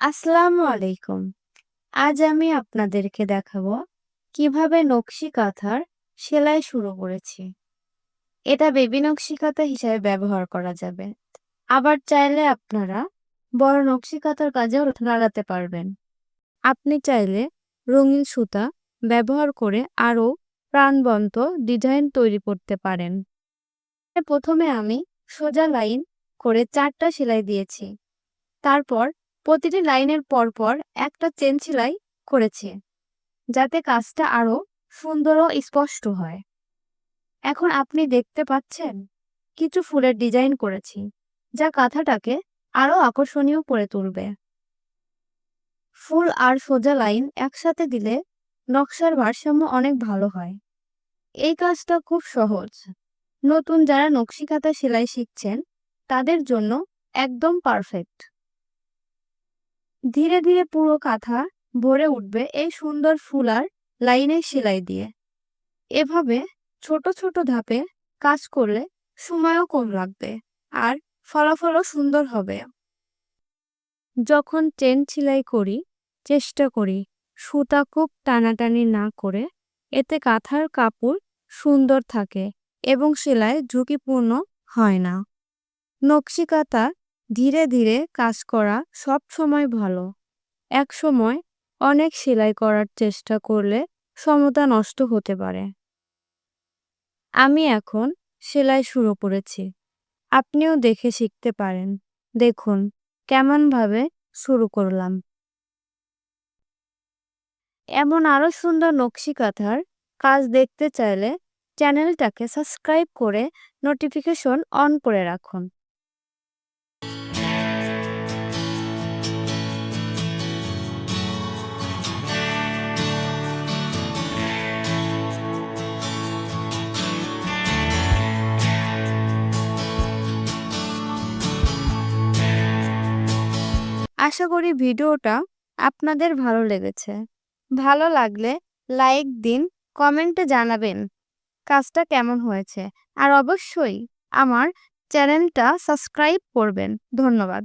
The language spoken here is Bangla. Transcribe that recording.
আসসালামু আলাইকুম। আজ আমি আপনাদেরকে দেখাবো কীভাবে নকশি কাঁথার সেলাই শুরু করেছি। এটা বেবি নকশি কাঁথা হিসাবে ব্যবহার করা যাবে। আবার চাইলে আপনারা বড় নকশি কাঁথার কাজেও লাগাতে পারবেন। আপনি চাইলে রঙিন সুতা ব্যবহার করে আরও প্রাণবন্ত ডিজাইন তৈরি করতে পারেন। প্রথমে আমি সোজা লাইন করে চারটা সেলাই দিয়েছি। তারপর প্রতিটি লাইনের পরপর একটা চেন সেলাই করেছে, যাতে কাজটা আরও সুন্দর ও স্পষ্ট হয়। এখন আপনি দেখতে পাচ্ছেন, কিছু ফুলের ডিজাইন করেছি, যা কাঁথাটাকে আরও আকর্ষণীয় করে তুলবে। ফুল আর সোজা লাইন একসাথে দিলে নকশার ভারসাম্য অনেক ভালো হয়। এই কাজটা খুব সহজ। নতুন যারা নকশি কাঁথা সেলাই শিখছেন, তাদের জন্য একদম পারফেক্ট। ধীরে ধীরে পুরো কাঁথা ভরে উঠবে এই সুন্দর ফুল আর লাইনের সেলাই দিয়ে। এভাবে ছোট ছোট ধাপে কাজ করলে সময়ও কম লাগবে আর ফলাফলও সুন্দর হবে। যখন চেন সেলাই করি, চেষ্টা করি সুতা খুব টানাটানি না করে এতে কাঁথার কাপড় সুন্দর থাকে এবং সেলাই ঝুঁকিপূর্ণ হয় না। নকশি ধীরে ধীরে কাজ করা সব সময় ভালো। এক সময় অনেক সেলাই করার চেষ্টা করলে সমতা নষ্ট হতে পারে। আমি এখন সেলাই শুরু করেছি। আপনিও দেখে শিখতে পারেন। দেখুন, কেমনভাবে শুরু করলাম। এমন আরও সুন্দর নকশি কাঁথার কাজ দেখতে চাইলে চ্যানেলটাকে সাবস্ক্রাইব করে নোটিফিকেশন অন করে রাখুন। আশা করি ভিডিওটা আপনাদের ভালো লেগেছে। ভালো লাগলে লাইক দিন, কমেন্টে জানাবেন কাজটা কেমন হয়েছে। আর অবশ্যই আমার চ্যানেলটা সাবস্ক্রাইব করবেন। ধন্যবাদ।